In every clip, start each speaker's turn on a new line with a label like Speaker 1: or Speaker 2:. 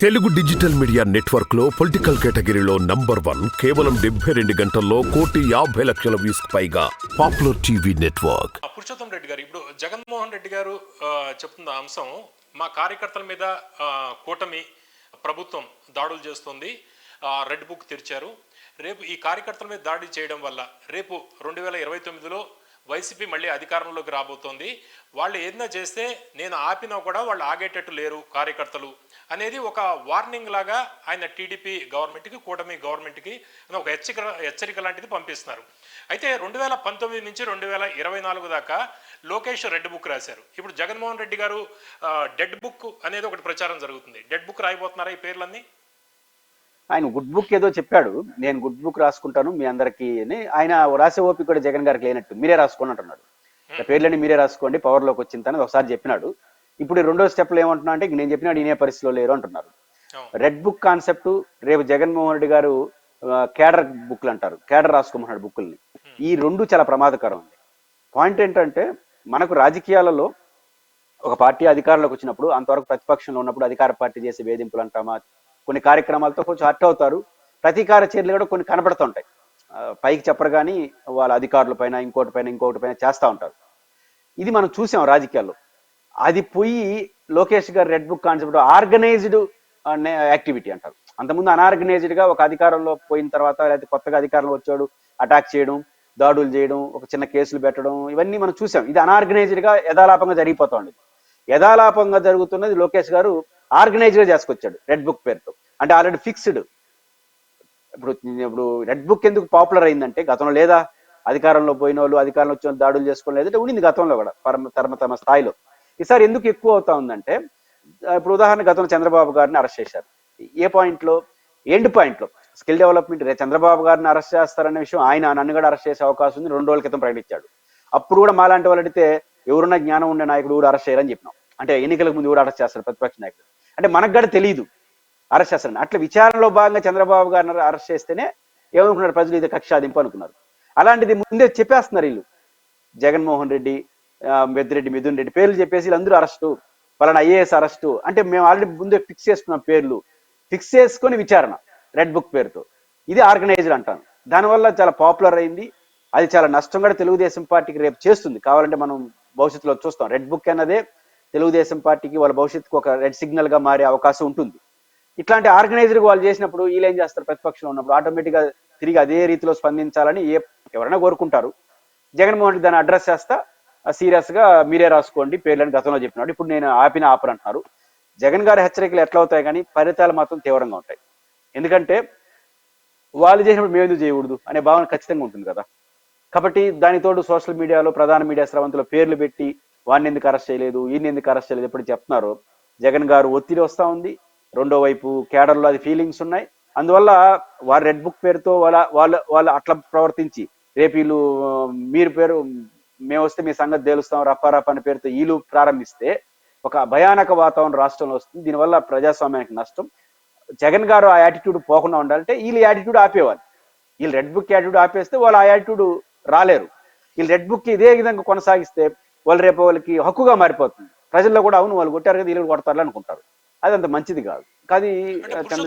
Speaker 1: Telugu digital media నెట్వర్క్లో political కేటగిరీలో number one కేవలం డెబ్బై రెండు గంటల్లో కోటి యాభై లక్షల వ్యూస్ పైగా పాపులర్ టీవీ నెట్వర్క్.
Speaker 2: ఆ, పురుషోత్తం రెడ్డి గారు ఇప్పుడు జగన్మోహన్ రెడ్డి గారు చెప్తున్న అంశం మా కార్యకర్తల మీద కూటమి ప్రభుత్వం దాడులు చేస్తుంది రెడ్ బుక్ తెరిచారు. రేపు ఈ కార్యకర్తల మీద దాడి చేయడం వల్ల రేపు రెండు వేల ఇరవై తొమ్మిదిలో వైసీపీ మళ్ళీ అధికారంలోకి రాబోతోంది. వాళ్ళు ఏదైనా చేస్తే నేను ఆపినా కూడా వాళ్ళు ఆగేటట్టు లేరు కార్యకర్తలు. అనేది ఒక వార్నింగ్ లాగా ఆయన టీడీపీ గవర్నమెంట్కి కూటమి గవర్నమెంట్కి అని ఒక హెచ్చరిక హెచ్చరిక లాంటిది పంపిస్తున్నారు. అయితే రెండు వేల పంతొమ్మిది నుంచి రెండు వేల ఇరవై నాలుగు దాకా లోకేష్ రెడ్ బుక్ రాశారు. ఇప్పుడు జగన్మోహన్ రెడ్డి గారు డెడ్ బుక్ అనేది ఒకటి ప్రచారం జరుగుతుంది. డెడ్ బుక్ రాయిపోతున్నారా ఈ పేర్లన్నీ?
Speaker 3: ఆయన గుడ్ బుక్ ఏదో చెప్పాడు. నేను గుడ్ బుక్ రాసుకుంటాను మీ అందరికీ అని. ఆయన రాసే ఓపిక కూడా జగన్ గారికి లేనట్టు. మీరే రాసుకోండి అంటున్నాడు. ఇక పేర్లని మీరే రాసుకోండి పవర్లోకి వచ్చిన తనది ఒకసారి చెప్పినాడు. ఇప్పుడు ఈ రెండో స్టెప్లో ఏమంటున్నా అంటే నేను చెప్పినాడు ఈయనే పరిస్థితిలో లేరు అంటున్నారు. రెడ్ బుక్ కాన్సెప్ట్ రేపు జగన్మోహన్ రెడ్డి గారు కేడర్ బుక్లు అంటారు. కేడర్ రాసుకోమన్నాడు బుక్కుల్ని. ఈ రెండు చాలా ప్రమాదకరం ఉంది పాయింట్ ఏంటంటే మనకు రాజకీయాలలో ఒక పార్టీ అధికారంలోకి వచ్చినప్పుడు అంతవరకు ప్రతిపక్షంలో ఉన్నప్పుడు అధికార పార్టీ చేసే వేధింపులు అంటామా? కొన్ని కార్యక్రమాలతో కొంచెం హర్ట్ అవుతారు. ప్రతీకార చర్యలు కూడా కొన్ని కనబడుతుంటాయి. పైకి చెప్పరు కానీ వాళ్ళ అధికారుల పైన ఇంకోటి పైన ఇంకోటి పైన చేస్తూ ఉంటారు. ఇది మనం చూసాం రాజకీయాల్లో. అది పోయి లోకేష్ గారు red book concept organized activity అంటారు. అంతకుముందు అనార్గనైజ్డ్గా ఒక అధికారంలో పోయిన తర్వాత లేకపోతే కొత్తగా అధికారంలో వచ్చాడు అటాక్ చేయడం దాడులు చేయడం ఒక చిన్న కేసులు పెట్టడం ఇవన్నీ మనం చూసాం. ఇది అనార్గనైజ్డ్గా యథాలాపంగా జరిగిపోతుంది యథాలాపంగా జరుగుతున్నది లోకేష్ గారు ఆర్గనైజ్గా చేసుకొచ్చాడు రెడ్ బుక్ పేరుతో. అంటే ఆల్రెడీ ఫిక్స్డ్. ఇప్పుడు ఇప్పుడు రెడ్ బుక్ ఎందుకు పాపులర్ అయిందంటే గతంలో లేదా అధికారంలో పోయిన వాళ్ళు అధికారంలో వచ్చిన దాడులు చేసుకోలేదు ఉండింది గతంలో కూడా పరమ తమ తమ స్థాయిలో. ఈసారి ఎందుకు ఎక్కువ అవుతా ఉందంటే ఇప్పుడు ఉదాహరణ గతంలో చంద్రబాబు గారిని అరెస్ట్ చేశారు. ఏ పాయింట్లో ఎండ్ పాయింట్లో. స్కిల్ డెవలప్మెంట్ రే చంద్రబాబు గారిని అరెస్ట్ చేస్తారనే విషయం ఆయన నన్ను కూడా అరెస్ట్ చేసే అవకాశం ఉంది. రెండు రోజుల క్రితం ప్రకటించాడు. అప్పుడు కూడా మాలాంటి వాళ్ళు అడిగితే ఎవరున్న జ్ఞానం ఉండే నాయకుడు కూడా అరెస్ట్ చేయాలని చెప్పినాం. అంటే ఎన్నికలకు ముందు కూడా అరెస్ట్ చేస్తారు? ప్రతిపక్ష నాయకుడు అంటే మనకు కూడా తెలియదు అరెస్ట్ చేస్తారని. అట్లా విచారణలో భాగంగా చంద్రబాబు గారిని అరెస్ట్ చేస్తేనే ఏమనుకున్నారు? ప్రజలు ఇది కక్షాదింపు అనుకున్నారు. అలాంటిది ముందే చెప్పేస్తున్నారు వీళ్ళు. జగన్మోహన్ రెడ్డి పెద్దిరెడ్డి మిథున్ రెడ్డి పేర్లు చెప్పేసి వీళ్ళందరూ అరెస్టు పలానా ఐఏఎస్ అరెస్టు. అంటే మేము ఆల్రెడీ ముందే ఫిక్స్ చేసుకున్నాం పేర్లు. ఫిక్స్ చేసుకొని విచారణ రెడ్ బుక్ పేరుతో. ఇది ఆర్గనైజ్డ్ అంటాను. దానివల్ల చాలా పాపులర్ అయింది. అది చాలా నష్టం కూడా తెలుగుదేశం పార్టీకి రేపు చేస్తుంది. కావాలంటే మనం భవిష్యత్తులో చూస్తాం. రెడ్ బుక్ అన్నదే తెలుగుదేశం పార్టీకి వాళ్ళ భవిష్యత్తుకు ఒక రెడ్ సిగ్నల్గా మారే అవకాశం ఉంటుంది. ఇట్లాంటి ఆర్గనైజర్ వాళ్ళు చేసినప్పుడు వీళ్ళు ఏం చేస్తారు? ప్రతిపక్షంలో ఉన్నప్పుడు ఆటోమేటిక్గా తిరిగి అదే రీతిలో స్పందించాలని ఏ ఎవరైనా కోరుకుంటారు. జగన్మోహన్ రెడ్డి దాన్ని అడ్రస్ చేస్తా సీరియస్గా మీరే రాసుకోండి పేర్లని గతంలో చెప్పినాడు. ఇప్పుడు నేను ఆపిన ఆపర్ అంటున్నారు. జగన్ గారి హెచ్చరికలు ఎట్లా అవుతాయి కానీ ఫలితాలు మాత్రం తీవ్రంగా ఉంటాయి. ఎందుకంటే వాళ్ళు చేసినప్పుడు మేము ఎందుకు చేయకూడదు అనే భావన ఖచ్చితంగా ఉంటుంది కదా. కాబట్టి దాని తోడు సోషల్ మీడియాలో ప్రధాన మీడియా స్రవంతుల పేర్లు పెట్టి వాడిని ఎందుకు అరెస్ట్ చేయలేదు ఈయన ఎందుకు అరెస్ట్ చేయలేదు ఎప్పుడు చెప్తున్నారు జగన్ గారు ఒత్తిడి వస్తూ ఉంది. రెండో వైపు కేడర్లో అది ఫీలింగ్స్ ఉన్నాయి. అందువల్ల వారి రెడ్ బుక్ పేరుతో వాళ్ళ వాళ్ళ వాళ్ళు అట్లా ప్రవర్తించి రేపు వీళ్ళు మీరు పేరు మేము వస్తే మీ సంగతి తేలుస్తాం రప్పారప్ప రఫా అనే పేరుతో వీళ్ళు ప్రారంభిస్తే ఒక భయానక వాతావరణం రాష్ట్రంలో వస్తుంది. దీనివల్ల ప్రజాస్వామ్యానికి నష్టం. జగన్ గారు ఆ యాటిట్యూడ్ పోకుండా ఉండాలంటే వీళ్ళు యాటిట్యూడ్ ఆపేవాళ్ళు. వీళ్ళు రెడ్ బుక్ యాటిట్యూడ్ ఆపేస్తే వాళ్ళు ఆ యాటిట్యూడ్ రాలేరు. వీళ్ళు రెడ్ బుక్ ఇదే విధంగా కొనసాగిస్తే వాళ్ళు రేపు వాళ్ళకి హక్కుగా మారిపోతుంది. ప్రజల్లో కూడా అవును వాళ్ళు కొట్టారు కదా వీళ్ళు కొడతారు అనుకుంటారు. అది అంత మంచిది కాదు. కానీ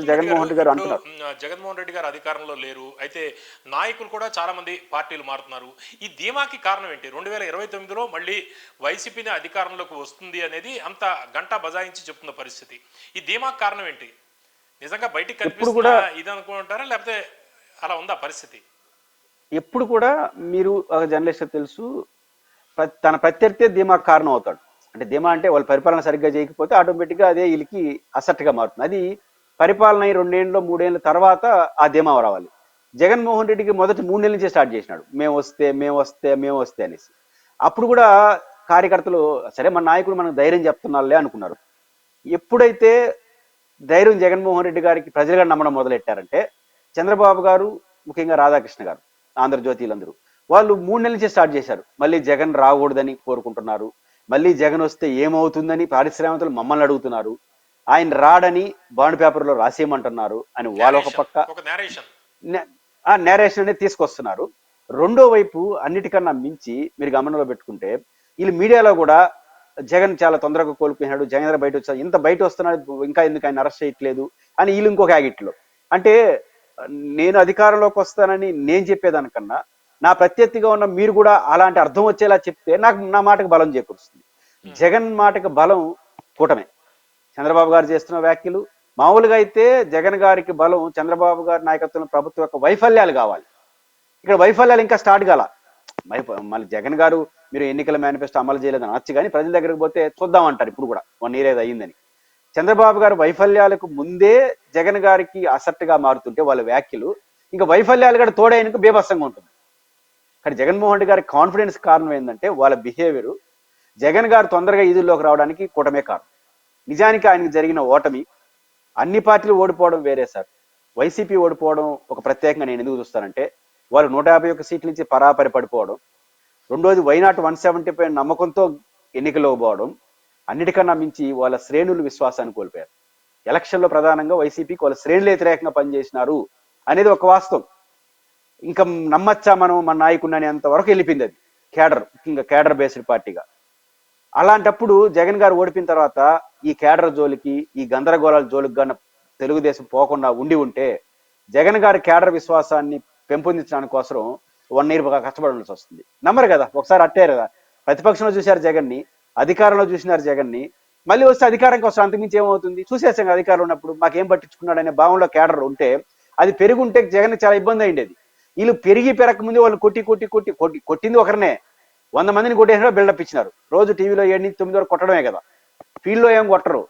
Speaker 3: జగన్మోహన్ రెడ్డి గారు అంటున్నారు.
Speaker 2: జగన్మోహన్ రెడ్డి గారు అధికారంలో లేరు. అయితే నాయకులు కూడా చాలా మంది పార్టీలు మారుతున్నారు. ఈ ధీమాకి కారణం ఏంటి? రెండు వేల ఇరవై తొమ్మిదిలో మళ్ళీ వైసీపీని అధికారంలోకి వస్తుంది అనేది అంత గంట బజాయించి చెప్తున్న పరిస్థితి. ఈ ధీమాకి కారణం ఏంటి? నిజంగా బయటికి కనిపిస్తున్న
Speaker 3: కూడా-
Speaker 2: ఇది అనుకుంటారా లేకపోతే అలా ఉందా పరిస్థితి?
Speaker 3: ఎప్పుడు కూడా మీరు జర్నలిస్ట్ తెలుసు తన ప్రత్యర్థి ధీమా కారణం అవుతాడు. అంటే ధీమా అంటే వాళ్ళు పరిపాలన సరిగ్గా చేయకపోతే ఆటోమేటిక్గా అదే వీళ్ళకి అసట్గా మారుతుంది. అది పరిపాలన అయి రెండేళ్ళు మూడేళ్ళ తర్వాత ఆ ధీమా రావాలి. జగన్మోహన్ రెడ్డికి మొదటి మూడేళ్ళ నుంచే స్టార్ట్ చేసినాడు. మేము వస్తే మేము వస్తే మేము వస్తే అనేసి. అప్పుడు కూడా కార్యకర్తలు సరే మన నాయకుడు మనకు ధైర్యం చెప్తున్నారులే అనుకున్నారు. ఎప్పుడైతే ధైర్యం జగన్మోహన్ రెడ్డి గారికి ప్రజలుగా నమ్మడం మొదలెట్టారంటే చంద్రబాబు గారు ముఖ్యంగా రాధాకృష్ణ గారు ఆంధ్రజ్యోతిలందరూ. వాళ్ళు మూడు నెలల నుంచి స్టార్ట్ చేశారు. మళ్ళీ జగన్ రాకూడదని కోరుకుంటున్నారు. మళ్ళీ జగన్ వస్తే ఏమవుతుందని పారిశ్రామికలు మమ్మల్ని అడుగుతున్నారు. ఆయన రాడని బాండ్ పేపర్లో రాసేయమంటున్నారు అని వాళ్ళ ఒక పక్క
Speaker 2: ఒక నేరేషన్
Speaker 3: నే- ఆ నేరేషన్ అనేది తీసుకొస్తున్నారు. రెండో వైపు అన్నిటికన్నా మించి మీరు గమనంలో పెట్టుకుంటే వీళ్ళు మీడియాలో కూడా జగన్ చాలా తొందరగా కోలుకున్నాడు జగన్ బయట వచ్చాడు ఇంత బయట వస్తున్నాడు ఇంకా ఎందుకు ఆయన అరెస్ట్ చేయట్లేదు అని వీళ్ళు ఇంకొక యాగిట్లో అంటే నేను అధికారంలోకి వస్తానని నేను చెప్పేదానికన్నా నా ప్రత్యర్థిగా ఉన్న మీరు కూడా అలాంటి అర్థం వచ్చేలా చెప్తే నాకు నా మాటకు బలం చేకూరుస్తుంది. జగన్ మాటకు బలం కూటమే. చంద్రబాబు గారు చేస్తున్న వ్యాఖ్యలు మామూలుగా అయితే జగన్ గారికి బలం చంద్రబాబు గారి నాయకత్వంలో ప్రభుత్వం యొక్క వైఫల్యాలు కావాలి. ఇక్కడ వైఫల్యాలు ఇంకా స్టార్ట్ కాల. మళ్ళీ జగన్ గారు మీరు ఎన్నికల మేనిఫెస్టో అమలు చేయలేదని అనొచ్చు కానీ ప్రజల దగ్గరికి పోతే చూద్దాం అంటారు ఇప్పుడు కూడా వన్ ఇయర్ ఏదో అయ్యిందని చంద్రబాబు గారు వైఫల్యాలకు ముందే జగన్ గారికి అసట్టుగా మారుతుంటే వాళ్ళ వ్యాఖ్యలు ఇంకా వైఫల్యాలు కూడా తోడైనకు బీభత్సంగా ఉంటుంది. కానీ జగన్మోహన్ రెడ్డి గారి కాన్ఫిడెన్స్ కారణం ఏంటంటే వాళ్ళ బిహేవియర్ జగన్ గారు తొందరగా ఈదుల్లోకి రావడానికి కూటమే కారణం. నిజానికి ఆయనకు జరిగిన ఓటమి అన్ని పార్టీలు ఓడిపోవడం వేరే సార్. వైసీపీ ఓడిపోవడం ఒక ప్రత్యేకంగా నేను ఎందుకు చూస్తానంటే వాళ్ళు నూట యాభై ఒక్క సీట్ల నుంచి పరాపరి పడిపోవడం రెండోది వైనాట్ వన్ సెవెంటీ పై నమ్మకంతో ఎన్నికలో పోవడం అన్నిటికన్నా మించి వాళ్ళ శ్రేణులు విశ్వాసాన్ని కోల్పోయారు. ఎలక్షన్లో ప్రధానంగా వైసీపీకి వాళ్ళ శ్రేణులు వ్యతిరేకంగా పనిచేసినారు అనేది ఒక వాస్తవం. ఇంకా నమ్మచ్చా మనం మన నాయకుడిని అనేంత వరకు వెళ్ళిపోయింది అది. కేడర్ ఇంకా కేడర్ బేస్డ్ పార్టీగా. అలాంటప్పుడు జగన్ గారు ఓడిపోయిన తర్వాత ఈ కేడర్ జోలికి ఈ గందరగోళాల జోలికి గాన తెలుగుదేశం పోకుండా ఉండి ఉంటే జగన్ గారి కేడర్ విశ్వాసాన్ని పెంపొందించడానికి కోసం వన్ ఇయర్ కష్టపడాల్సి వస్తుంది. నమ్మరు కదా ఒకసారి అట్టారు కదా. ప్రతిపక్షంలో చూశారు జగన్ని అధికారంలో చూసినారు జగన్ని మళ్ళీ వస్తే అధికారం వస్తే అంతకుమించి ఏమవుతుంది? చూసేసాం కదా అధికారంలో ఉన్నప్పుడు మాకేం పట్టించుకున్నాడు అనే భావంలో కేడర్ ఉంటే అది పెరుగుంటే జగన్ చాలా ఇబ్బంది అయిండేది. వీళ్ళు పెరిగి పెరగక ముందు వాళ్ళు కొట్టి కొట్టి కొట్టి కొట్టి కొట్టింది ఒకరినే. వంద మందిని కొట్టేసినా బిల్డప్ ఇచ్చినారు. రోజు టీవీలో ఏడు నుంచి తొమ్మిది వరకు కొట్టడమే కదా. ఫీల్డ్లో ఏం కొట్టరు.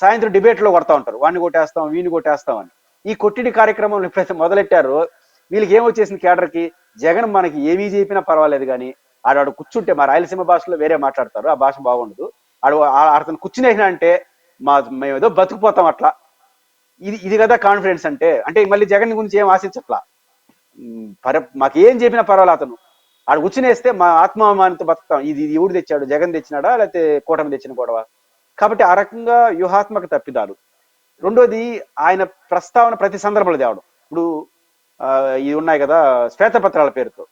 Speaker 3: సాయంత్రం డిబేట్లో కొడతా ఉంటారు. వాడిని కొట్టేస్తాం వీని కొట్టేస్తాం అని. ఈ కొట్టిడి కార్యక్రమం ఎప్పుడైతే మొదలెట్టారో వీళ్ళకి ఏమొచ్చేసింది కేడర్కి జగన్ మనకి ఏమీ చెప్పినా పర్వాలేదు కానీ ఆడాడు కూర్చుంటే మా రాయలసీమ భాషలో వేరే మాట్లాడతారు. ఆ భాష బాగుండదు. ఆడు అతను కూర్చునేసిన అంటే మా మేము ఏదో బతుకుపోతాం అట్లా. ఇది ఇది కదా కాన్ఫిడెన్స్ అంటే అంటే మళ్ళీ జగన్ గురించి ఏం ఆశించట్లా? పర మాకు ఏం చెప్పినా పర్వాలేదు అతను. ఆడు కూర్చునేస్తే మా ఆత్మాభిమానంతో బతుకుతాం. ఇది ఇది ఎవడు తెచ్చాడు? జగన్ తెచ్చినాడా? లేకపోతే కూటమి తెచ్చిన గొడవ? కాబట్టి ఆ రకంగా వ్యూహాత్మక తప్పిదాలు. రెండోది ఆయన ప్రస్తావన ప్రతి సందర్భంలో తేవడం. ఇప్పుడు ఆ, ఇవి ఉన్నాయి కదా శ్వేతపత్రాల పేరుతో.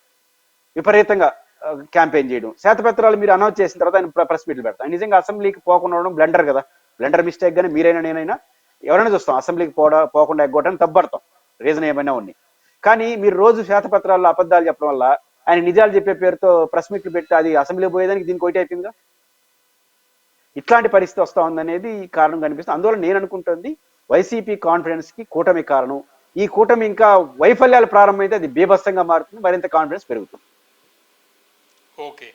Speaker 3: విపరీతంగా క్యాంపెయిన్ చేయడం. శ్వేతపత్రాలు మీరు అనౌన్స్ చేసిన తర్వాత ఆయన ప్రెస్ మీట్లు పెడతాం నిజంగా అసెంబ్లీకి పోకుండా ఉండడం బ్లెండర్ కదా. బ్లెండర్ మిస్టేక్ కానీ మీరైనా నేనైనా ఎవరైనా చూస్తాం. అసెంబ్లీకి పోవడం పోకుండా ఎగ్గొట్టని తప్పడతాం రీజన్ ఏమైనా ఉన్నాయి. కానీ మీరు రోజు శ్వేతపత్రాల్లో అబద్ధాలు చెప్పడం వల్ల ఆయన నిజాలు చెప్పే పేరుతో ప్రెస్ మీట్లు పెట్టి అది అసెంబ్లీ పోయేదానికి దీనికి ఒకటి అయిపోయిందా? ఇట్లాంటి పరిస్థితి వస్తా ఉందనేది కారణం కనిపిస్తుంది. అందువల్ల నేను అనుకుంటుంది వైసీపీ కాన్ఫిడెన్స్కి కూటమి కారణం. ఈ కూటమి ఇంకా వైఫల్యాలు ప్రారంభమైతే అది బీభత్సంగా మారుతుంది. మరింత కాన్ఫిడెన్స్ పెరుగుతుంది.
Speaker 2: ఓకే.